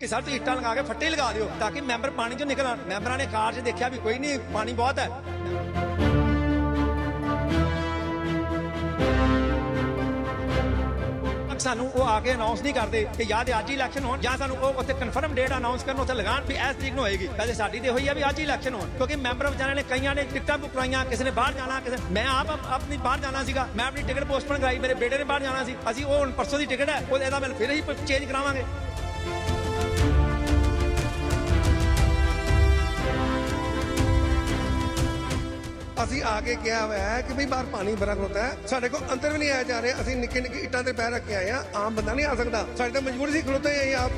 ਕਿ ਸਰ ਤੁਸੀਂ ਇੱਟਾਂ ਲਗਾ ਕੇ ਫੱਟੇ ਲਗਾ ਦਿਓ ਤਾਂ ਕਿ ਮੈਂਬਰ ਪਾਣੀ ਚੋਂ ਨਿਕਲਣ। ਮੈਂਬਰਾਂ ਨੇ ਕਾਰ 'ਚ ਦੇਖਿਆ ਵੀ ਕੋਈ ਨਹੀਂ, ਪਾਣੀ ਬਹੁਤ ਹੈ। ਸਾਨੂੰ ਉਹ ਆ ਕੇ ਅਨਾਉਂਸ ਨਹੀਂ ਕਰਦੇ ਕਿ ਜਾਂ ਅੱਜ ਹੀ ਇਲੈਕਸ਼ਨ ਹੋਣ, ਜਾਂ ਸਾਨੂੰ ਉਹ ਉੱਥੇ ਕਨਫਰਮ ਡੇਟ ਅਨਾਉਂਸ ਕਰਨ ਉੱਥੇ ਲਗਾਣ ਵੀ ਇਸ ਤਰੀਕ ਨੂੰ ਹੋਏਗੀ। ਵੈਸੇ ਸਾਡੀ ਤੇ ਹੋਈ ਆ ਵੀ ਅੱਜ ਹੀ ਇਲੈਕਸ਼ਨ ਹੋਣ, ਕਿਉਂਕਿ ਮੈਂਬਰ ਵਿਚਾਰਿਆਂ ਨੇ ਕਈਆਂ ਨੇ ਟਿਕਟਾਂ ਬੁੱਕ ਕਰਾਈਆਂ, ਕਿਸੇ ਨੇ ਬਾਹਰ ਜਾਣਾ, ਕਿਸੇ ਮੈਂ ਆਪ ਆਪ- ਆਪਣੀ ਬਾਹਰ ਜਾਣਾ ਸੀਗਾ, ਮੈਂ ਆਪਣੀ ਟਿਕਟ ਪੋਸਟਪੋਨ ਕਰਾਈ, ਮੇਰੇ ਬੇਟੇ ਨੇ ਬਾਹਰ ਜਾਣਾ ਸੀ। ਅਸੀਂ ਉਹ ਹੁਣ ਪਰਸੋਂ ਦੀ ਟਿਕਟ ਹੈ ਉਹ ਇਹਦਾ ਮੈਂ ਫਿਰ ਹੀ ਚੇਂਜ ਕਰਾਵਾਂਗੇ। ਅਸੀਂ ਆ ਕੇ ਕਿਹਾ ਹੋਇਆ ਹੈ ਕਿ ਵੀ ਬਾਹਰ ਪਾਣੀ ਬੜਾ ਖਲੋਤਾ ਹੈ। ਸਾਡੇ ਕੋਲ ਅੰਦਰ ਵੀ ਨਹੀਂ ਆਇਆ ਜਾ ਰਿਹਾ। ਅਸੀਂ ਨਿੱਕੇ ਨਿੱਕੇ ਇੱਟਾਂ ਤੇ ਪੈਰ ਰੱਖ ਕੇ ਆਏ ਆ ਆਮ ਬੰਦਾ ਨਹੀਂ ਆ ਸਕਦਾ। ਸਾਡੇ ਤਾਂ ਮਜਬੂਰੀ ਸੀ, ਖਲੋਤੇ ਹੀ ਆਏ ਆਪ।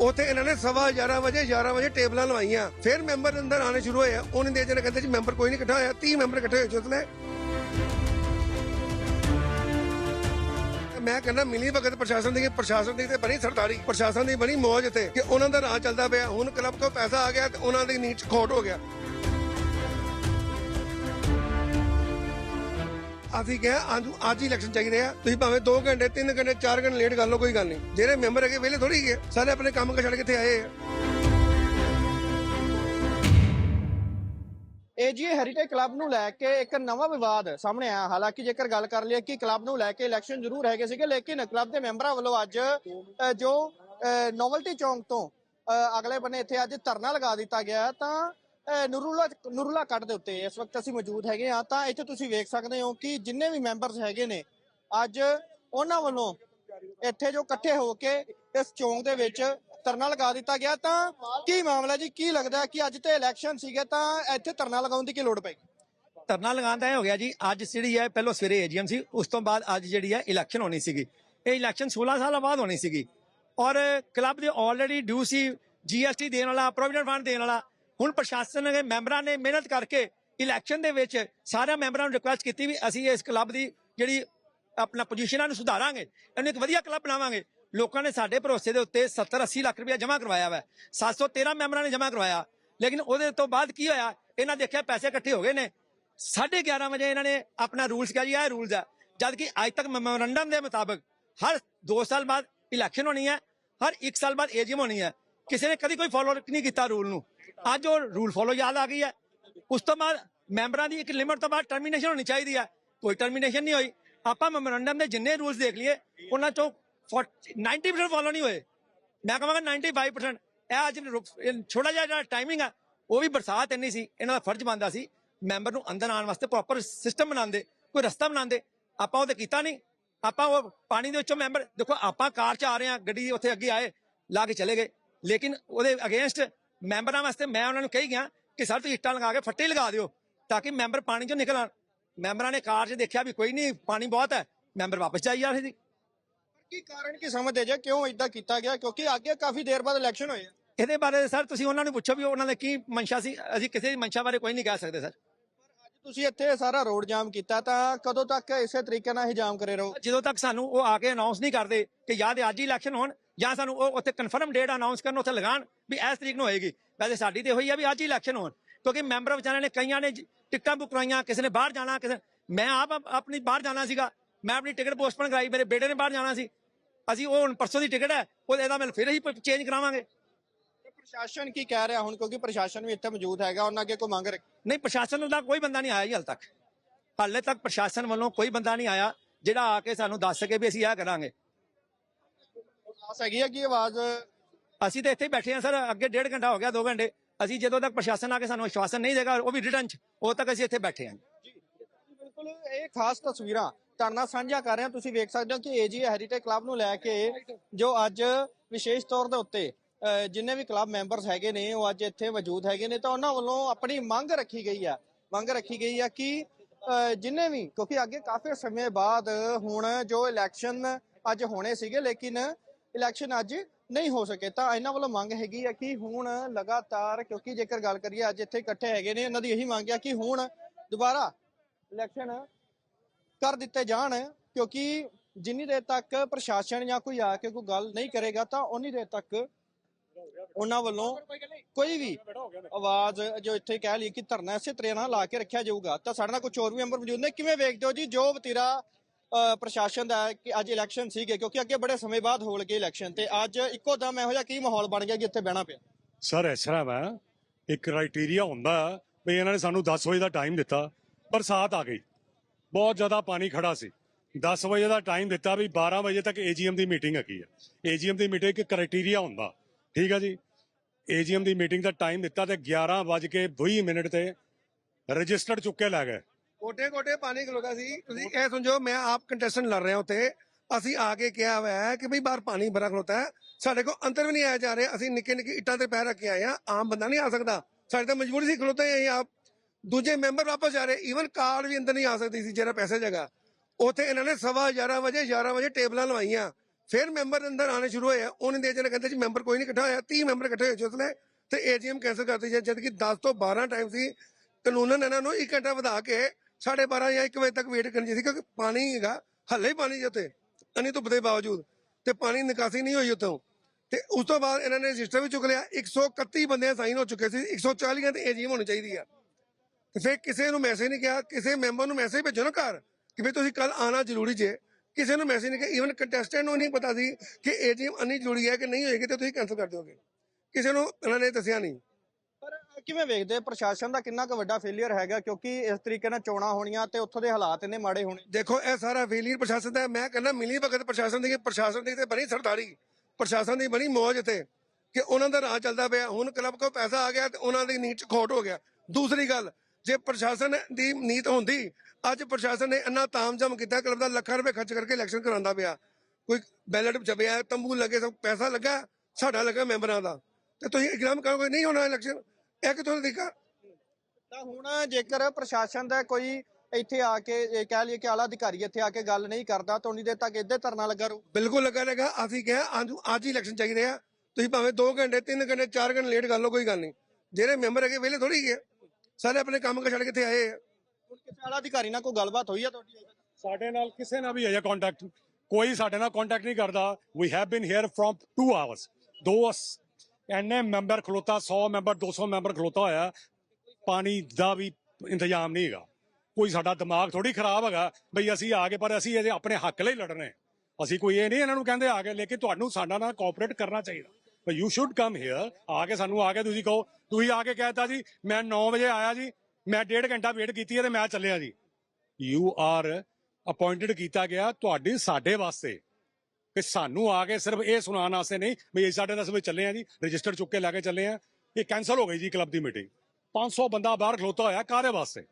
ਉੱਥੇ ਇਹਨਾਂ ਨੇ ਸਵਾ 11 ਵਜੇ 11 ਵਜੇ ਟੇਬਲਾਂ ਲਵਾਈਆਂ। ਫਿਰ ਮੈਂਬਰ ਅੰਦਰ ਆਣੇ ਸ਼ੁਰੂ ਹੋਏ ਆ। ਉਹਨੇ ਦੇ ਜਣੇ ਕਹਿੰਦੇ ਜੀ ਮੈਂਬਰ ਕੋਈ ਨਹੀਂ ਇਕੱਠਾ ਹੋਇਆ। 30 ਮੈਂਬਰ ਇਕੱਠੇ ਹੋਏ ਚੁੱਤਲੇ ਮੈਂ ਕਹਿੰਦਾ ਮਿਲੀ ਭਗਤ ਪ੍ਰਸ਼ਾਸਨ ਦੀ ਪ੍ਰਸ਼ਾਸਨ ਦੀ ਤੇ ਬਣੀ ਸਰਦਾਰੀ ਪ੍ਰਸ਼ਾਸਨ ਦੀ ਬਣੀ ਮੌਜ ਤੇ ਕਿ ਉਹਨਾਂ ਦਾ ਨਾਂ ਚੱਲਦਾ ਪਿਆ। ਹੁਣ ਕਲੱਬ ਤੋਂ ਪੈਸਾ ਆ ਗਿਆ ਤੇ ਉਹਨਾਂ ਦੀ ਨੀਚ ਖੋਟ ਹੋ ਗਿਆ। ਅਸੀਂ ਕਿਹਾ, ਅੱਜ ਅੱਜ ਹੀ ਇਲੈਕਸ਼ਨ ਚਾਹੀਦੇ ਆ। ਤੁਸੀਂ ਭਾਵੇਂ 2 ਘੰਟੇ 3 ਘੰਟੇ 4 ਘੰਟੇ ਲੇਟ ਕਰ ਲਓ, ਕੋਈ ਗੱਲ ਨਹੀਂ। ਜਿਹੜੇ ਮੈਂਬਰ ਹੈਗੇ, ਵਿਹਲੇ ਥੋੜੀ ਗਏ ਸਾਰੇ ਆਪਣੇ ਕੰਮ ਕਰ ਛੱਡ ਕੇ ਇੱਥੇ ਆਏ ਆ। ਏਜੀਏ ਹੈਰੀਟੇਜ ਕਲੱਬ ਨੂੰ ਲੈ ਕੇ ਇੱਕ ਨਵਾਂ ਵਿਵਾਦ ਸਾਹਮਣੇ ਆਇਆ। ਹਾਲਾਂਕਿ ਜੇਕਰ ਗੱਲ ਕਰ ਲਈਏ ਕਿ ਕਲੱਬ ਨੂੰ ਲੈ ਕੇ ਇਲੈਕਸ਼ਨ ਜ਼ਰੂਰ ਹੈਗੇ ਸੀਗੇ ਲੇਕਿਨ ਕਲੱਬ ਦੇ ਮੈਂਬਰਾਂ ਵੱਲੋਂ ਅੱਜ ਜੋ ਨੋਵਲਟੀ ਚੌਂਕ ਤੋਂ ਅਗਲੇ ਬੰਨੇ ਇੱਥੇ ਅੱਜ ਧਰਨਾ ਲਗਾ ਦਿੱਤਾ ਗਿਆ ਤਾਂ ਅ, ਨੂਰੁੱਲਾ ਨੂਰੁੱਲਾ ਕੱਟ ਦੇ ਉੱਤੇ ਇਸ ਵਕਤ ਅਸੀਂ ਮੌਜੂਦ ਹੈਗੇ ਆ ਤਾਂ ਇੱਥੇ ਤੁਸੀਂ ਵੇਖ ਸਕਦੇ ਹੋ ਕਿ ਜਿੰਨੇ ਵੀ ਮੈਂਬਰਸ ਹੈਗੇ ਨੇ ਅੱਜ ਉਹਨਾਂ ਵੱਲੋਂ ਇੱਥੇ ਜੋ ਇਕੱਠੇ ਹੋ ਕੇ ਇਸ ਚੌਂਕ ਦੇ ਵਿੱਚ ਧਰਨਾ ਲਗਾ ਦਿੱਤਾ ਗਿਆ ਤਾਂ ਕੀ ਮਾਮਲਾ ਜੀ? ਕੀ ਲੱਗਦਾ ਕਿ ਅੱਜ ਤੇ ਇਲੈਕਸ਼ਨ ਸੀਗੇ ਤਾਂ ਇੱਥੇ ਧਰਨਾ ਲਗਾਉਣ ਦੀ ਕੀ ਲੋੜ ਪਈ? ਧਰਨਾ ਲਗਾਉਣ ਦਾ ਇਹ ਹੋ ਗਿਆ ਜੀ, ਅੱਜ ਜਿਹੜੀ ਹੈ ਪਹਿਲਾਂ ਸਵੇਰੇ ਏਜੀਐਮ ਸੀ, ਉਸ ਤੋਂ ਬਾਅਦ ਅੱਜ ਜਿਹੜੀ ਹੈ ਇਲੈਕਸ਼ਨ ਹੋਣੀ ਸੀਗੀ। ਇਹ ਇਲੈਕਸ਼ਨ 16 ਸਾਲਾਂ ਬਾਅਦ ਹੋਣੀ ਸੀਗੀ। ਔਰ ਕਲੱਬ ਦੇ ਆਲਰੇਡੀ ਡਿਊ ਸੀ ਜੀਐਸਟੀ ਦੇਣ ਵਾਲਾ ਪ੍ਰੋਵੀਡੈਂਟ ਫੰਡ ਦੇਣ ਵਾਲਾ। ਹੁਣ ਪ੍ਰਸ਼ਾਸਨ ਦੇ ਮੈਂਬਰਾਂ ਨੇ ਮਿਹਨਤ ਕਰਕੇ ਇਲੈਕਸ਼ਨ ਦੇ ਵਿੱਚ ਸਾਰੇ ਮੈਂਬਰਾਂ ਨੂੰ ਰਿਕੁਐਸਟ ਕੀਤੀ ਵੀ ਅਸੀਂ ਇਸ ਕਲੱਬ ਦੀ ਜਿਹੜੀ ਆਪਣਾ ਪੋਜੀਸ਼ਨਾਂ ਨੂੰ ਸੁਧਾਰਾਂਗੇ। ਇਹਨੂੰ ਇੱਕ ਵਧੀਆ ਕਲੱਬ ਬਣਾਵਾਂਗੇ। ਲੋਕਾਂ ਨੇ ਸਾਡੇ ਭਰੋਸੇ ਦੇ ਉੱਤੇ 70 80 ਲੱਖ ਰੁਪਇਆ ਜਮ੍ਹਾਂ ਕਰਵਾਇਆ ਵਾ। 713 ਮੈਂਬਰਾਂ ਨੇ ਜਮ੍ਹਾਂ ਕਰਵਾਇਆ। ਲੇਕਿਨ ਉਹਦੇ ਤੋਂ ਬਾਅਦ ਕੀ ਹੋਇਆ? ਇਹਨਾਂ ਦੇਖਿਆ ਪੈਸੇ ਇਕੱਠੇ ਹੋ ਗਏ ਨੇ। 11:30 ਵਜੇ ਇਹਨਾਂ ਨੇ ਆਪਣਾ ਰੂਲਸ ਕਿਹਾ ਜੀ ਇਹ ਰੂਲਸ ਆ। ਜਦ ਕਿ ਅੱਜ ਤੱਕ ਮੈਮੋਰੰਡਮ ਦੇ ਮੁਤਾਬਕ ਹਰ 2 ਸਾਲ ਬਾਅਦ ਇਲੈਕਸ਼ਨ ਹੋਣੀ ਹੈ, ਹਰ 1 ਸਾਲ ਬਾਅਦ ਏਜੀਐਮ ਹੋਣੀ ਹੈ। ਕਿਸੇ ਨੇ ਕਦੀ ਕੋਈ ਫੋਲੋ ਨਹੀਂ ਕੀਤਾ ਰੂਲ ਨੂੰ। ਅੱਜ ਉਹ ਰੂਲ ਫੋਲੋ ਯਾਦ ਆ ਗਈ ਹੈ। ਉਸ ਤੋਂ ਬਾਅਦ ਮੈਂਬਰਾਂ ਦੀ ਇੱਕ ਲਿਮਟ ਤੋਂ ਬਾਅਦ ਟਰਮੀਨੇਸ਼ਨ ਹੋਣੀ ਚਾਹੀਦੀ ਹੈ। ਕੋਈ ਟਰਮੀਨੇਸ਼ਨ ਨਹੀਂ ਹੋਈ। ਆਪਾਂ ਮੈਮੋਰੰਡਮ ਦੇ ਜਿੰਨੇ ਰੂਲਸ ਦੇਖ ਲਈਏ, ਉਹਨਾਂ ਚੋਂ 40 90% ਫੋਲੋ ਨਹੀਂ ਹੋਏ। ਮੈਂ ਕਹਾਂਗਾ 95% ਇਹ ਅੱਜ ਛੋਟਾ ਜਿਹਾ ਜਿਹੜਾ ਟਾਈਮਿੰਗ ਆ, ਉਹ ਵੀ ਬਰਸਾਤ ਇੰਨੀ ਸੀ, ਇਹਨਾਂ ਦਾ ਫਰਜ਼ ਬਣਦਾ ਸੀ ਮੈਂਬਰ ਨੂੰ ਅੰਦਰ ਆਉਣ ਵਾਸਤੇ ਪ੍ਰੋਪਰ ਸਿਸਟਮ ਬਣਾਉਂਦੇ, ਕੋਈ ਰਸਤਾ ਬਣਾਉਂਦੇ। ਆਪਾਂ ਉਹ ਤੇ ਕੀਤਾ ਨਹੀਂ। ਆਪਾਂ ਉਹ ਪਾਣੀ ਦੇ ਵਿੱਚੋਂ ਮੈਂਬਰ ਦੇਖੋ, ਆਪਾਂ ਕਾਰ 'ਚ ਆ ਰਹੇ ਹਾਂ, ਗੱਡੀ ਉੱਥੇ ਅੱਗੇ ਆਏ, ਲਾ ਕੇ ਚਲੇ ਗਏ। ਲੇਕਿਨ ਉਹਦੇ ਅਗੇਂਸਟ ਮੈਂਬਰਾਂ ਵਾਸਤੇ ਮੈਂ ਉਹਨਾਂ ਨੂੰ ਕਹੀ ਗਿਆ ਕਿ ਸਰ, ਤੁਸੀਂ ਇੱਟਾਂ ਲਗਾ ਕੇ ਫੱਟੇ ਲਗਾ ਦਿਓ ਤਾਂ ਕਿ ਮੈਂਬਰ ਪਾਣੀ 'ਚੋਂ ਨਿਕਲਣ ਮੈਂਬਰਾਂ ਨੇ ਕਾਰ 'ਚ ਦੇਖਿਆ ਵੀ ਕੋਈ ਨਹੀਂ, ਪਾਣੀ ਬਹੁਤ ਹੈ। ਮੈਂਬਰ ਵਾਪਸ ਜਾਈ ਜਾ ਰਹੇ ਸੀ। ਕੀ ਕਾਰਨ ਕੀ ਸਮਝਦੇ ਜੇ? ਕਿਉਂ ਇਦਾਂ ਕੀਤਾ ਗਿਆ? ਕਿਉਂਕਿ ਅੱਗੇ ਕਾਫੀ ਦੇਰ ਬਾਅਦ ਇਲੈਕਸ਼ਨ ਹੋਏ ਆ। ਇਹਦੇ ਬਾਰੇ ਸਰ ਤੁਸੀਂ ਉਹਨਾਂ ਨੂੰ ਪੁੱਛੋ ਵੀ ਉਹਨਾਂ ਦੇ ਕੀ ਮਨਸ਼ਾ ਸੀ। ਅਸੀਂ ਕਿਸੇ ਦੀ ਮਨਸ਼ਾ ਬਾਰੇ ਕੋਈ ਨਹੀਂ ਕਹਿ ਸਕਦੇ ਸਰ। ਅੱਜ ਤੁਸੀਂ ਇੱਥੇ ਸਾਰਾ ਰੋਡ ਜਾਮ ਕੀਤਾ ਤਾਂ ਕਦੋਂ ਤੱਕ ਇਸੇ ਤਰੀਕੇ ਨਾਲ ਹੀ ਜਾਮ ਕਰੇ ਰਹੋ? ਜਦੋਂ ਤੱਕ ਸਾਨੂੰ ਉਹ ਆ ਕੇ ਅਨਾਉਂਸ ਨਹੀਂ ਕਰਦੇ ਕਿ ਤੇ ਅੱਜ ਹੀ ਇਲੈਕਸ਼ਨ ਹੋਣ ਜਾਂ ਸਾਨੂੰ ਉਹ ਉੱਥੇ ਕਨਫਰਮ ਡੇਟ ਅਨਾਉਂਸ ਕਰਨ ਉੱਥੇ ਲਗਾਣ ਵੀ ਇਸ ਤਰੀਕ ਨੂੰ ਹੋਏਗੀ। ਵੈਸੇ ਸਾਡੀ ਤੇ ਹੋਈ ਆ ਵੀ ਅੱਜ ਹੀ ਇਲੈਕਸ਼ਨ ਹੋਣ ਕਿਉਂਕਿ ਮੈਂਬਰ ਵਿਚਾਰਿਆਂ ਨੇ ਕਈਆਂ ਨੇ ਟਿਕਟਾਂ ਬੁੱਕ ਕਰਾਈਆਂ ਕਿਸੇ ਨੇ ਬਾਹਰ ਜਾਣਾ ਕਿਸੇ ਮੈਂ ਆਪ- ਆਪਣੀ ਬਾਹਰ ਜਾਣਾ ਸੀਗਾ। ਮੈਂ ਆਪਣੀ ਟਿਕਟ ਪੋਸਟਪੋਨ ਕਰਾਈ ਮੇਰੇ ਬੇਟੇ ਨੇ ਬਾਹਰ ਜਾਣਾ ਸੀ। ਅਸੀਂ ਉਹ ਹੁਣ ਪਰਸੋਂ ਦੀ ਟਿਕਟ ਹੈ ਉਹ ਇਹਦਾ ਮੈਂ ਫਿਰ ਹੀ ਚੇਂਜ ਕਰਾਵਾਂਗੇ। ਪ੍ਰਸ਼ਾਸਨ ਕੀ ਕਹਿ ਰਿਹਾ ਹੁਣ? ਕਿਉਂਕਿ ਪ੍ਰਸ਼ਾਸਨ ਵੀ ਇੱਥੇ ਮੌਜੂਦ ਹੈਗਾ ਉਹਨਾਂ ਅੱਗੇ ਕੋਈ ਮੰਗ ਰੱਖੀ ਨਹੀਂ ਪ੍ਰਸ਼ਾਸਨ ਦਾ ਕੋਈ ਬੰਦਾ ਨਹੀਂ ਆਇਆ ਜੀ ਹਾਲ ਤੱਕ। ਹਾਲੇ ਤੱਕ ਪ੍ਰਸ਼ਾਸਨ ਵੱਲੋਂ ਕੋਈ ਬੰਦਾ ਨਹੀਂ ਆਇਆ ਜਿਹੜਾ ਆ ਕੇ ਸਾਨੂੰ ਦੱਸ ਸਕੇ ਵੀ ਅਸੀਂ ਇਹ ਕਰਾਂਗੇ। ਆਸ ਹੈਗੀ ਹੈ ਕਿ ਆਵਾਜ਼ ਅਸੀਂ ਤਾਂ ਇੱਥੇ ਹੀ ਬੈਠੇ ਹਾਂ ਸਰ ਅੱਗੇ ਡੇਢ ਘੰਟਾ ਹੋ ਗਿਆ 2 ਘੰਟੇ। ਅਸੀਂ ਜਦੋਂ ਤੱਕ ਪ੍ਰਸ਼ਾਸਨ ਆ ਕੇ ਸਾਨੂੰ ਆਸ਼ਵਾਸਨ ਨਹੀਂ ਦੇਗਾ ਉਹ ਵੀ ਰਿਟਰਨ ਚ ਉਦੋਂ ਤੱਕ ਅਸੀਂ ਇੱਥੇ ਬੈਠੇ ਹਾਂ। ਬਿਲਕੁਲ ਇਹ ਖਾਸ ਤਸਵੀਰਾਂ ਤੁਹਾਡੇ ਨਾਲ ਸਾਂਝਾ ਕਰ ਰਹੇ ਹਾਂ। ਤੁਸੀਂ ਵੇਖ ਸਕਦੇ ਹੋ ਕਿ ਏਜੀ ਹੈਰੀਟੇਜ ਕਲੱਬ ਨੂੰ ਲੈ ਕੇ ਜੋ ਅੱਜ ਵਿਸ਼ੇਸ਼ ਤੌਰ ਦੇ ਉੱਤੇ ਜਿੰਨੇ ਵੀ ਕਲੱਬ ਮੈਂਬਰਸ ਹੈਗੇ ਨੇ, ਉਹ ਅੱਜ ਇੱਥੇ ਮੌਜੂਦ ਹੈਗੇ ਨੇ, ਤਾਂ ਉਹਨਾਂ ਵੱਲੋਂ ਆਪਣੀ ਮੰਗ ਰੱਖੀ ਗਈ ਆ। ਮੰਗ ਰੱਖੀ ਗਈ ਆ ਕਿ ਜਿੰਨੇ ਵੀ, ਕਿਉਂਕਿ ਅੱਗੇ ਕਾਫੀ ਸਮੇਂ ਬਾਅਦ ਹੁਣ ਜੋ ਇਲੈਕਸ਼ਨ ਅੱਜ ਹੋਣੇ ਸੀਗੇ, ਲੇਕਿਨ ਇਲੈਕਸ਼ਨ ਅੱਜ ਨਹੀਂ ਹੋ ਸਕੇ, ਤਾਂ ਇਹਨਾਂ ਵੱਲੋਂ ਮੰਗ ਹੈਗੀ ਆ ਕਿ ਹੁਣ ਲਗਾਤਾਰ, ਕਿਉਂਕਿ ਜੇਕਰ ਗੱਲ ਕਰੀਏ, ਅੱਜ ਇੱਥੇ ਇਕੱਠੇ ਹੈਗੇ ਨੇ, ਇਹਨਾਂ ਦੀ ਇਹੀ ਮੰਗ ਆ ਕਿ ਹੁਣ ਦੁਬਾਰਾ ਇਲੈਕਸ਼ਨ ਕਰ ਦਿੱਤੇ ਜਾਣ, ਕਿਉਂਕਿ ਜਿੰਨੀ ਦੇਰ ਤੱਕ ਪ੍ਰਸ਼ਾਸਨ ਜਾਂ ਕੋਈ ਆ ਕੇ ਕੋਈ ਗੱਲ ਨਹੀਂ ਕਰੇਗਾ, ਤਾਂ ਉਨੀ ਦੇਰ ਤੱਕ ਉਹਨਾਂ ਵੱਲੋਂ ਕੋਈ ਵੀ ਆਵਾਜ਼ ਜੋ ਇੱਥੇ ਕਹਿ ਲਈ ਕਿ ਧਰਨਾ ਇਸੇ ਤਰ੍ਹਾਂ ਨਾਲ ਲਾ ਕੇ ਰੱਖਿਆ ਜਾਊਗਾ। ਤਾਂ ਸਾਡੇ ਨਾਲ ਕੁਝ ਹੋਰ ਵੀ ਮੈਂਬਰ ਮੌਜੂਦ ਨੇ। ਕਿਵੇਂ ਵੇਖਦੇ ਹੋ ਜੀ ਜੋ ਵਤੀਰਾ ਪ੍ਰਸ਼ਾਸਨ ਦਾ ਕਿ ਅੱਜ ਇਲੈਕਸ਼ਨ ਸੀਗੇ, ਕਿਉਂਕਿ ਅੱਗੇ ਬੜੇ ਸਮੇਂ ਬਾਅਦ ਹੋ ਇਲੈਕਸ਼ਨ ਤੇ, ਅੱਜ ਇੱਕੋ ਦਮ ਇਹੋ ਜਿਹਾ ਕੀ ਮਾਹੌਲ ਬਣ ਗਿਆ ਕਿ ਇੱਥੇ ਬਹਿਣਾ ਪਿਆ? ਸਰ, ਇਸ ਤਰ੍ਹਾਂ ਵਾ, ਇੱਕ ਕ੍ਰਾਈਟੇਰੀਆ ਹੁੰਦਾ ਵੀ ਇਹਨਾਂ ਨੇ ਸਾਨੂੰ 10 ਵਜੇ ਦਾ ਟਾਈਮ ਦਿੱਤਾ, ਬਰਸਾਤ ਆ ਗਈ। ਬਹੁਤ ਜ਼ਿਆਦਾ ਪਾਣੀ ਖੜਾ ਸੀ। 10 ਵਜੇ ਦਾ ਟਾਈਮ ਦਿੱਤਾ ਵੀ 12 ਵਜੇ ਤੱਕ ਏਜੀਐਮ ਦੀ ਮੀਟਿੰਗ ਹੈਗੀ ਆ। ਏਜੀਐਮ ਦੀ ਮੀਟਿੰਗ ਇੱਕ ਕ੍ਰਾਈਟੇਰੀਆ ਹੁੰਦਾ। ਠੀਕ ਆ ਜੀ? ਏਜੀਐਮ ਦੀ ਮੀਟਿੰਗ ਦਾ ਟਾਈਮ ਦਿੱਤਾ ਤੇ 11 ਵਜ ਕੇ 20 ਮਿੰਟ ਤੇ ਰਜਿਸਟਰਡ ਚੁੱਕੇ ਲੈ ਗਏ। ਕੋਟੇ ਕੋਟੇ ਪਾਣੀ ਖਲੋਤਾ ਸੀ। ਤੁਸੀਂ ਇਹ ਸਮਝੋ, ਮੈਂ ਆਪ ਕੰਟੈਸਟੈਂਟ ਲੜ ਰਿਹਾ ਉੱਥੇ ਅਸੀਂ ਆ ਕੇ ਕਿਹਾ ਹੋਇਆ ਹੈ ਕਿ ਬਈ ਬਾਹਰ ਪਾਣੀ ਬੜਾ ਖਲੋਤਾ ਹੈ। ਸਾਡੇ ਕੋਲ ਅੰਦਰ ਵੀ ਨਹੀਂ ਆਇਆ ਜਾ ਰਿਹਾ। ਅਸੀਂ ਨਿੱਕੇ ਨਿੱਕੇ ਇੱਟਾਂ ਤੇ ਪੈਰ ਰੱਖ ਕੇ ਆਏ ਆ ਆਮ ਬੰਦਾ ਨਹੀਂ ਆ ਸਕਦਾ। ਸਾਡੇ ਤਾਂ ਮਜਬੂਰੀ ਸੀ, ਖਲੋਤੇ ਅਸੀਂ ਆਪ। ਦੂਜੇ ਮੈਂਬਰ ਵਾਪਸ ਜਾ ਰਹੇ ਈਵਨ ਕਾਰ ਵੀ ਅੰਦਰ ਨਹੀਂ ਆ ਸਕਦੀ ਸੀ, ਜਿਹੜਾ ਪੈਸੇ ਜਗ੍ਹਾ ਉੱਥੇ ਇਹਨਾਂ ਨੇ ਸਵਾ 11 ਵਜੇ 11 ਵਜੇ ਟੇਬਲਾਂ ਲਵਾਈਆਂ। ਫਿਰ ਮੈਂਬਰ ਅੰਦਰ ਆਣੇ ਸ਼ੁਰੂ ਹੋਏ। ਆ ਦੇ ਜਣੇ ਕਹਿੰਦੇ ਜੀ ਮੈਂਬਰ ਕੋਈ ਨਹੀਂ ਇਕੱਠਾ ਹੋਇਆ 30 ਮੈਂਬਰ ਇਕੱਠੇ ਹੋਏ ਸੀ ਤੇ ਏਜੀਐਮ ਕੈਂਸਲ ਕਰਤੀ ਜਦ ਕਿ 10 ਤੋਂ 12 ਟਾਈਮ ਸੀ ਕਾਨੂੰਨਨ ਇਹਨਾਂ ਨੂੰ 1 ਘੰਟਾ ਵਧਾ ਕੇ 12:30 ਜਾਂ 1 ਵਜੇ ਤੱਕ ਵੇਟ ਕਰਨੀ ਸੀ, ਕਿਉਂਕਿ ਪਾਣੀ ਹੈਗਾ, ਹੱਲੇ ਹੀ ਪਾਣੀ ਜਿੱਤੇ ਅਨੀ ਧੁੱਪ ਦੇ ਬਾਵਜੂਦ, ਤੇ ਪਾਣੀ ਨਿਕਾਸੀ ਨਹੀਂ ਹੋਈ ਉੱਥੋਂ। ਤੇ ਉਸ ਤੋਂ ਬਾਅਦ ਇਹਨਾਂ ਨੇ ਰਜਿਸਟਰ ਵੀ ਚੁੱਕ ਲਿਆ। 131 ਬੰਦੇ ਸਾਈਨ ਹੋ ਚੁੱਕੇ ਸੀ 140 ਤੇ ਏਜੀਐਮ ਹੋਣੀ ਚਾਹੀਦੀ ਆ। ਤੇ ਫਿਰ ਕਿਸੇ ਨੂੰ ਮੈਸੇਜ ਨਹੀਂ ਕਿਹਾ ਕਿਸੇ ਮੈਂਬਰ ਨੂੰ ਮੈਸੇਜ ਭੇਜੋ ਨਾ ਘਰ ਕਿ ਵੀ ਤੁਸੀਂ ਕੱਲ ਆਣਾ ਜ਼ਰੂਰੀ ਜੇ। ਕਿਸੇ ਨੂੰ ਮੈਸੇਜ ਨਹੀਂ ਕਿਹਾ ਈਵਨ ਕੰਟੈਸਟੈਂਟ ਨੂੰ ਨਹੀਂ ਪਤਾ ਸੀ ਕਿ ਏਜੀਐਮ ਅੰਨੀ ਜ਼ਰੂਰੀ ਹੈ ਕਿ ਨਹੀਂ ਹੋਏਗੀ ਤੇ ਤੁਸੀਂ ਕੈਨਸਲ ਕਰ ਦਿਓਗੇ। ਕਿਸੇ ਨੂੰ ਇਹਨਾਂ ਨੇ ਦੱਸਿਆ ਨਹੀਂ। ਪਰ ਕਿਵੇਂ ਵੇਖਦੇ ਪ੍ਰਸ਼ਾਸਨ ਦਾ ਕਿੰਨਾ ਕੁ ਵੱਡਾ ਫੇਲਿਅਰ ਹੈਗਾ ਕਿਉਂਕਿ ਇਸ ਤਰੀਕੇ ਨਾਲ ਚੋਣਾਂ ਹੋਣੀਆਂ ਤੇ ਉੱਥੋਂ ਦੇ ਹਾਲਾਤ ਇੰਨੇ ਮਾੜੇ ਹੋਣੇ। ਦੇਖੋ ਇਹ ਸਾਰਾ ਫੇਲੀਅਰ ਪ੍ਰਸ਼ਾਸਨ ਦਾ। ਮੈਂ ਕਹਿੰਦਾ ਮਿਲੀ ਭਗਤ ਪ੍ਰਸ਼ਾਸਨ ਦੀ ਪ੍ਰਸ਼ਾਸਨ ਦੀ ਤੇ ਬਣੀ ਸਰਦਾਰੀ। ਪ੍ਰਸ਼ਾਸਨ ਦੀ ਬਣੀ ਮੌਜ ਇੱਥੇ ਕਿ ਉਹਨਾਂ ਦਾ ਰਾਹ ਚੱਲਦਾ ਪਿਆ। ਹੁਣ ਕਲੱਬ ਕੋਲ ਪੈਸਾ ਆ ਗਿਆ ਤੇ ਉਹਨਾਂ ਦੀ ਨੀਤ 'ਚ ਖੋਟ ਹੋ ਗਿਆ। ਦੂਸਰੀ ਗੱਲ ਜੇ ਪ੍ਰਸ਼ਾਸਨ ਦੀ ਨੀਤ ਹੁੰਦੀ ਅੱਜ ਪ੍ਰਸ਼ਾਸਨ ਨੇ ਇੰਨਾ ਤਾਮਝਾਮ ਕੀਤਾ ਕਲੱਬ ਦਾ ਲੱਖਾਂ ਰੁਪਏ ਖਰਚ ਕਰਕੇ ਇਲੈਕਸ਼ਨ ਕਰਾਉਂਦਾ ਪਿਆ। ਕੋਈ ਬੈਲਟ ਛਪਿਆ ਤੰਬੂ ਲੱਗੇ ਸਭ ਪੈਸਾ ਲੱਗਾ ਸਾਡਾ ਲੱਗਾ ਮੈਂਬਰਾਂ ਦਾ। ਤੇ ਤੁਸੀਂ ਇਕਰਾਮ ਕਰੋਗੇ ਨਹੀਂ ਹੋਣਾ ਇਲੈਕਸ਼ਨ ਇਹ ਕਿਥੋਂ ਦੇਖਾ ਤਾਂ ਹੁਣ ਜੇਕਰ ਪ੍ਰਸ਼ਾਸਨ ਦਾ ਕੋਈ ਇੱਥੇ ਆ ਕੇ ਇਹ ਕਹਿ ਲਈਏ ਕਿ ਆਲਾ ਅਧਿਕਾਰੀ ਇੱਥੇ ਆ ਕੇ ਗੱਲ ਨਹੀਂ ਕਰਦਾ ਤਾਂ ਉਨੀ ਦੇਰ ਤੱਕ ਇੱਦੇ ਧਰਨਾ ਲੱਗਾ ਰਹੂ। ਬਿਲਕੁਲ ਲੱਗਾ ਰਹੇਗਾ। ਅਸੀਂ ਕਿਹਾ ਅੱਜ ਅੱਜ ਹੀ ਇਲੈਕਸ਼ਨ ਚਾਹੀਦੇ ਆ। ਤੁਸੀਂ ਭਾਵੇਂ 2 ਘੰਟੇ 3 ਘੰਟੇ 4 ਘੰਟੇ ਲੇਟ ਕਰ ਲਓ ਕੋਈ ਗੱਲ ਨਹੀਂ। ਜਿਹੜੇ ਮੈਂਬਰ ਹੈਗੇ ਵਿਹਲੇ ਥੋੜੀ ਗਏ ਸਾਰੇ ਆਪਣੇ ਕੰਮ ਛੱਡ ਕੇ ਇੱਥੇ ਆਏ ਆ। ਹੁਣ ਕਿਸੇ ਆਲਾ ਅਧਿਕਾਰੀ ਨਾਲ ਕੋਈ ਗੱਲਬਾਤ ਹੋਈ ਆ ਤੁਹਾਡੀ? ਸਾਡੇ ਨਾਲ ਕਿਸੇ ਨਾਲ ਵੀ ਅਜੇ ਕੰਟੈਕਟ ਕੋਈ ਸਾਡੇ ਨਾਲ ਕੰਟੈਕਟ ਨਹੀਂ ਕਰਦਾ। We have been here from 2 hours ਦੋ ਐਨੇ ਮੈਂਬਰ ਖਲੋਤਾ 100 ਮੈਂਬਰ 200 ਮੈਂਬਰ ਖਲੋਤਾ ਹੋਇਆ। ਪਾਣੀ ਦਾ ਵੀ ਇੰਤਜ਼ਾਮ ਨਹੀਂ ਹੈਗਾ। ਕੋਈ ਸਾਡਾ ਦਿਮਾਗ ਥੋੜੀ ਖਰਾਬ ਹੈਗਾ। ਬਈ ਅਸੀਂ ਆ ਗਏ ਪਰ ਅਸੀਂ ਇਹਦੇ ਆਪਣੇ ਹੱਕ ਲਈ ਲੜਨੇ ਅਸੀਂ ਕੋਈ ਇਹ ਨਹੀਂ ਇਹਨਾਂ ਨੂੰ ਕਹਿੰਦੇ ਆ ਗਏ ਲੇਕਿਨ ਤੁਹਾਨੂੰ ਸਾਡਾ ਨਾਲ ਕੋਆਪਰੇਟ ਕਰਨਾ ਚਾਹੀਦਾ। ਬਈ ਯੂ ਸ਼ੁੱਡ ਕਮ ਹੇਅਰ ਆ ਕੇ ਸਾਨੂੰ ਆ ਕੇ ਤੁਸੀਂ ਕਹੋ ਤੁਸੀਂ ਆ ਕੇ ਕਹਿਤਾ ਜੀ ਮੈਂ 9 ਵਜੇ ਆਇਆ ਜੀ ਮੈਂ ਡੇਢ ਘੰਟਾ ਵੇਟ ਕੀਤੀ ਹੈ ਤੇ ਮੈਂ ਚੱਲਿਆ ਜੀ ਯੂ ਆਰ ਅਪਾਇੰਟਡ ਕੀਤਾ ਗਿਆ ਤੁਹਾਡੀ ਸਾਡੇ ਵਾਸਤੇ ਕਿ ਸਾਨੂੰ ਆ ਕੇ ਸਿਰਫ ਇਹ ਸੁਣਾਉਣ ਵਾਸਤੇ ਨਹੀਂ ਵੀ ਅਸੀਂ ਸਾਡੇ ਦਸ ਵਜੇ ਚੱਲੇ ਆ ਜੀ ਰਜਿਸਟਰ ਚੁੱਕ ਕੇ ਲੈ ਕੇ ਚੱਲੇ ਆ ਇਹ ਕੈਨਸਲ ਹੋ ਗਈ ਜੀ ਕਲੱਬ ਦੀ ਮੀਟਿੰਗ 500 ਬੰਦਾ ਬਾਹਰ ਖਲੋਤਾ ਹੋਇਆ ਕਾਹਦੇ ਵਾਸਤੇ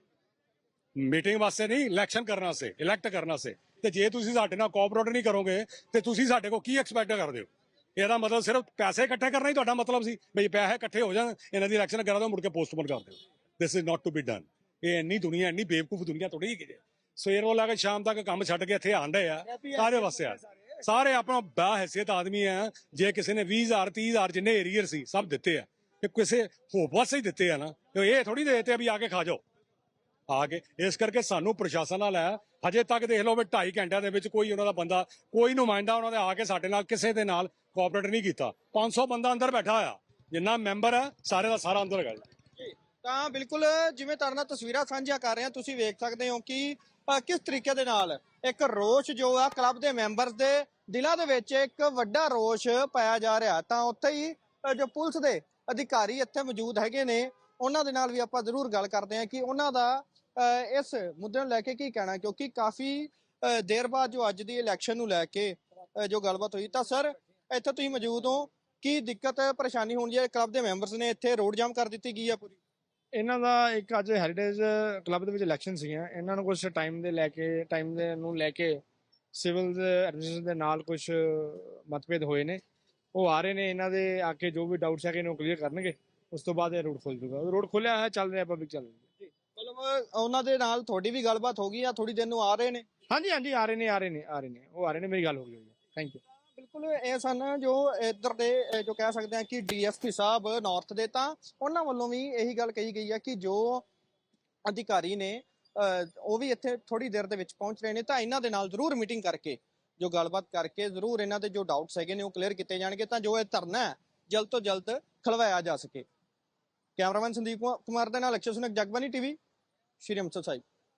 ਮੀਟਿੰਗ ਵਾਸਤੇ ਨਹੀਂ ਇਲੈਕਸ਼ਨ ਕਰਨ ਵਾਸਤੇ ਇਲੈਕਟ ਕਰਨ ਵਾਸਤੇ ਤੇ ਜੇ ਤੁਸੀਂ ਸਾਡੇ ਨਾਲ ਕੋਆਪਰੇਟ ਨਹੀਂ ਕਰੋਗੇ ਤੇ ਤੁਸੀਂ ਸਾਡੇ ਕੋਲ ਕੀ ਐਕਸਪੈਕਟ ਕਰਦੇ ਹੋ ਇਹਦਾ ਮਤਲਬ ਸਿਰਫ ਪੈਸੇ ਇਕੱਠੇ ਕਰਨਾ ਹੀ ਤੁਹਾਡਾ ਮਤਲਬ ਸੀ ਬਈ ਪੈਸੇ ਇਕੱਠੇ ਹੋ ਜਾਣ ਇਹਨਾਂ ਦੀ ਇਲੈਕਸ਼ਨ ਕਰਾ ਦਿਓ ਮੁੜ ਕੇ ਪੋਸਟਪੋਨ ਕਰ ਦਿਓ। This is not to be done ਇਹ ਇੰਨੀ ਦੁਨੀਆ ਇੰਨੀ ਬੇਵਕੂਫ ਦੁਨੀਆ ਥੋੜੀ ਹੈਗੀ ਜੇ ਸਵੇਰ ਤੋਂ ਲੈ ਕੇ ਸ਼ਾਮ ਤੱਕ ਕੰਮ ਛੱਡ ਕੇ ਇੱਥੇ ਆਂਦੇ ਆ ਕਾਹਦੇ ਵਾਸਤੇ ਆ। ਸਾਰੇ। ਆਪਣਾ ਬਾ ਹੈਸੀਅਤ ਆਦਮੀ ਆ ਜੇ ਕਿਸੇ ਨੇ 20000 30000 ਜਿੰਨੇ ਏਰੀਅਰ ਸੀ ਸਭ ਦਿੱਤੇ ਆ। ਤੇ ਕਿਸੇ ਹੋਪ ਵਾਸਤੇ ਹੀ ਦਿੱਤੇ ਆ ਨਾ ਤੇ ਇਹ ਥੋੜੀ ਦੇ ਦਿੱਤੇ ਆ ਵੀ ਆ ਕੇ ਖਾ ਜਾਓ। ਆ ਕੇ ਇਸ ਕਰਕੇ ਸਾਨੂੰ ਪ੍ਰਸ਼ਾਸਨ ਨਾਲ ਹੈ ਹਜੇ ਤੱਕ ਦੇਖ ਲਓ ਵੀ 2.5 ਘੰਟਿਆਂ ਦੇ ਵਿੱਚ ਕੋਈ ਉਹਨਾਂ ਦਾ ਬੰਦਾ ਕੋਈ ਨੁਮਾਇੰਦਾ ਉਹਨਾਂ ਦੇ ਆ ਕੇ ਸਾਡੇ ਨਾਲ ਕਿਸੇ ਦੇ ਨਾਲ ਕੋਆਪਰੇਟ ਨਹੀਂ ਕੀਤਾ। 500 ਬੰਦਾ ਅੰਦਰ ਬੈਠਾ ਆ ਜਿੰਨਾ ਮੈਂਬਰ ਹੈ ਸਾਰੇ ਦਾ ਸਾਰਾ ਅੰਦਰ ਹੈਗਾ ਜੀ। ਤਾਂ ਬਿਲਕੁਲ ਜਿਵੇਂ ਤੁਹਾਡੇ ਨਾਲ ਤਸਵੀਰਾਂ ਸਾਂਝੀਆਂ ਕਰ ਰਹੇ ਹਾਂ ਤੁਸੀਂ ਵੇਖ ਸਕਦੇ ਹੋ ਕਿ ਅ, ਕਿਸ ਤਰੀਕੇ ਦੇ ਨਾਲ ਇੱਕ ਰੋਸ਼ ਜੋ ਆ ਕਲੱਬ ਦੇ ਮੈਂਬਰਸ ਦੇ ਦਿਲਾਂ ਦੇ ਵਿੱਚ ਇੱਕ ਵੱਡਾ ਰੋਸ਼ ਪਾਇਆ ਜਾ ਰਿਹਾ। ਤਾਂ ਉੱਥੇ ਹੀ ਅ, ਜੋ ਪੁਲਿਸ ਦੇ ਅਧਿਕਾਰੀ ਇੱਥੇ ਮੌਜੂਦ ਹੈਗੇ ਨੇ ਉਹਨਾਂ ਦੇ ਨਾਲ ਵੀ ਆਪਾਂ ਜ਼ਰੂਰ ਗੱਲ ਕਰਦੇ ਹਾਂ ਕਿ ਉਹਨਾਂ ਦਾ ਅ, ਇਸ ਮੁੱਦੇ ਨੂੰ ਲੈ ਕੇ ਕੀ ਕਹਿਣਾ ਕਿਉਂਕਿ ਕਾਫੀ ਅ, ਦੇਰ ਬਾਅਦ ਜੋ ਅੱਜ ਦੀ ਇਲੈਕਸ਼ਨ ਨੂੰ ਲੈ ਕੇ ਅ, ਜੋ ਗੱਲਬਾਤ ਹੋਈ ਤਾਂ ਸਰ ਇੱਥੇ ਤੁਸੀਂ ਮੌਜੂਦ ਹੋ ਕੀ ਦਿੱਕਤ ਪਰੇਸ਼ਾਨੀ ਹੋਣੀ ਹੈ? ਕਲੱਬ ਦੇ ਮੈਂਬਰਸ ਨੇ ਇੱਥੇ ਰੋਡ ਜਾਮ ਕਰ ਦਿੱਤੀ ਗਈ ਆ ਪੂਰੀ? ਇਹਨਾਂ ਦਾ ਇੱਕ ਅੱਜ ਹੈਰੀਟੇਜ ਕਲੱਬ ਦੇ ਵਿੱਚ ਇਲੈਕਸ਼ਨ ਸੀਗੀਆਂ। ਇਹਨਾਂ ਨੂੰ ਕੁਝ ਟਾਈਮ ਦੇ ਲੈ ਕੇ ਟਾਈਮ ਦੇ ਨੂੰ ਲੈ ਕੇ ਸਿਵਲ ਐਡਮਿਨਿਸਟ੍ਰੇਸ਼ਨ ਦੇ ਨਾਲ ਕੁਝ ਮਤਭੇਦ ਹੋਏ ਨੇ। ਉਹ ਆ ਰਹੇ ਨੇ ਇਹਨਾਂ ਦੇ ਆ ਕੇ ਜੋ ਵੀ ਡਾਊਟਸ ਹੈਗੇ ਨੇ ਉਹ ਕਲੀਅਰ ਕਰਨਗੇ। ਉਸ ਤੋਂ ਬਾਅਦ ਇਹ ਰੋਡ ਖੁੱਲ ਜੂਗਾ ਰੋਡ ਖੁੱਲਿਆ ਹੈ ਚੱਲ ਰਿਹਾ ਪਬਲਿਕ ਚੱਲ ਰਹੀ। ਹੈ ਮਤਲਬ ਉਹਨਾਂ ਦੇ ਨਾਲ ਤੁਹਾਡੀ ਵੀ ਗੱਲਬਾਤ ਹੋ ਗਈ ਆ ਥੋੜੀ ਦਿਨ ਨੂੰ ਆ ਰਹੇ ਨੇ? ਹਾਂਜੀ ਹਾਂਜੀ ਆ ਰਹੇ ਨੇ ਆ ਰਹੇ ਨੇ ਆ ਰਹੇ ਨੇ। ਉਹ ਆ ਰਹੇ ਨੇ ਮੇਰੀ ਗੱਲ ਹੋ ਗਈ ਹੋਈ ਹੈ। ਥੈਂਕ ਯੂ ਬਿਲਕੁਲ ਇਹ ਸਨ ਜੋ ਇੱਧਰ ਦੇ ਜੋ ਕਹਿ ਸਕਦੇ ਆ ਕਿ ਡੀਐਸਪੀ ਸਾਹਿਬ ਨਾਰਥ ਦੇ, ਤਾਂ ਉਹਨਾਂ ਵੱਲੋਂ ਵੀ ਇਹੀ ਗੱਲ ਕਹੀ ਗਈ ਹੈ ਕਿ ਜੋ ਅਧਿਕਾਰੀ ਨੇ ਉਹ ਵੀ ਇੱਥੇ ਥੋੜੀ ਦੇਰ ਦੇ ਵਿੱਚ ਪਹੁੰਚ ਰਹੇ ਨੇ, ਤਾਂ ਇਹਨਾਂ ਦੇ ਨਾਲ ਜ਼ਰੂਰ ਮੀਟਿੰਗ ਕਰਕੇ, ਜੋ ਗੱਲਬਾਤ ਕਰਕੇ ਜ਼ਰੂਰ ਇਹਨਾਂ ਦੇ ਜੋ ਡਾਊਟਸ ਹੈਗੇ ਨੇ ਉਹ ਕਲੀਅਰ ਕੀਤੇ ਜਾਣਗੇ, ਤਾਂ ਜੋ ਇਹ ਧਰਨਾ ਜਲਦ ਤੋਂ ਜਲਦ ਖਲਵਾਇਆ ਜਾ ਸਕੇ। ਕੈਮਰਾਮੈਨ ਸੰਦੀਪ ਕੁਮਾਰ ਦੇ ਨਾਲ ਅਕਸ਼ਰ ਸੁਨਕ ਜਗਬਾਨੀ ਟੀਵੀ, ਸ਼੍ਰੀ ਅੰਮ੍ਰਿਤਸਰ ਸਾਹਿਬ।